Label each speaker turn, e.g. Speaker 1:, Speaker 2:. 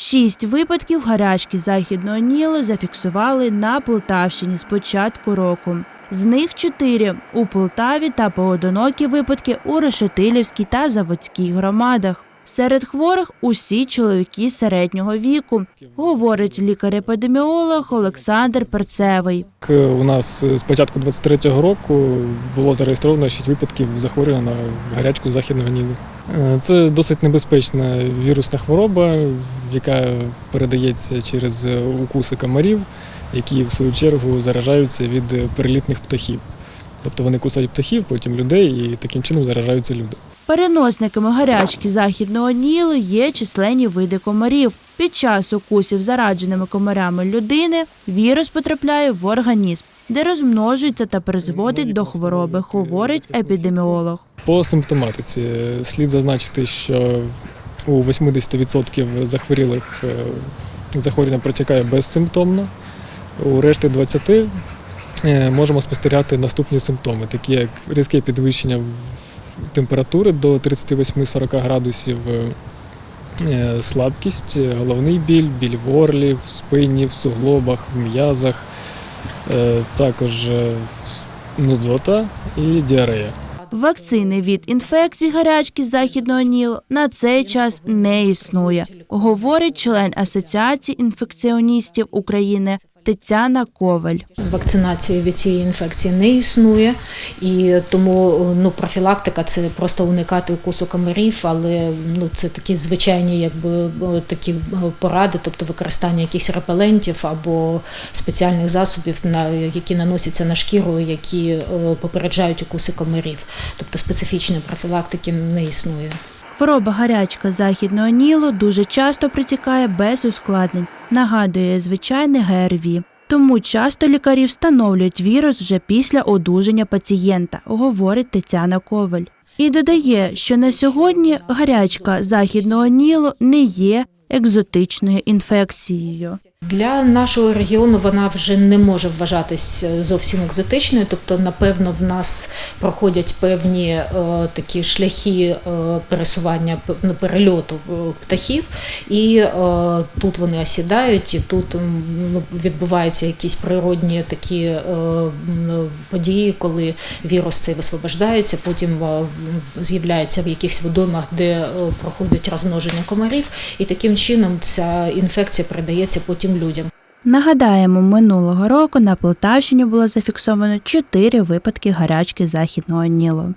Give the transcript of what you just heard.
Speaker 1: Шість випадків гарячки західного Нілу зафіксували на Полтавщині з початку року. З них чотири у Полтаві та поодинокі випадки у Решетилівській та Заводській громадах. Серед хворих усі чоловіки середнього віку, говорить лікар-епідеміолог Олександр Перцевий.
Speaker 2: У нас з початку 23-го року було зареєстровано 6 випадків захворювання на гарячку західного нілу. Е, Це досить небезпечна вірусна хвороба, яка передається через укуси комарів, які в свою чергу заражаються від перелітних птахів. Тобто вони кусають птахів, потім людей, і таким чином заражаються люди.
Speaker 1: Переносниками гарячки західного Нілу є численні види комарів. Під час укусів зарадженими комарями людини вірус потрапляє в організм, де розмножується та призводить до хвороби, говорить епідеміолог.
Speaker 2: По симптоматиці слід зазначити, що у 80% захворілих е, захворювання протікає безсимптомно. У решти 20 е, можемо спостерігати наступні симптоми, такі як різке підвищення температури до 38-40 градусів, е, слабкість, е, головний біль, біль в горлі, в спині, в суглобах, в м'язах, е, також е, нудота і діарея.
Speaker 1: Вакцини від інфекцій гарячки західного Нілу на цей час не існує, говорить член Асоціації інфекціоністів України Тетяна Коваль.
Speaker 3: Вакцинації від цієї інфекції не існує, і тому ну, профілактика це просто уникати укусу комарів, але ну, це такі звичайні якби, такі поради, тобто використання якихось репелентів або спеціальних засобів, на, які наносяться на шкіру, які попереджають укуси комарів. Тобто специфічної профілактики не існує.
Speaker 1: Хвороба гарячка західного Нілу дуже часто притікає без ускладнень, нагадує звичайний ГРВІ. Тому часто лікарі встановлюють вірус вже після одужання пацієнта, говорить Тетяна Коваль. І додає, що на сьогодні гарячка західного Нілу не є екзотичною інфекцією.
Speaker 3: Для нашого регіону вона вже не може вважатись е, зовсім екзотичною, тобто, напевно, в нас проходять певні е, такі шляхи е, пересування ну, перельоту е, птахів, і е, тут вони осідають, і тут ну, відбуваються якісь природні такі е, події, коли вірус цей висвобождається, потім е, з'являється в якихось водоймах, де е, проходить розмноження комарів, і таким чином ця інфекція передається потім людям.
Speaker 1: Нагадаємо, минулого року на Полтавщині було зафіксовано чотири випадки гарячки західного Нілу.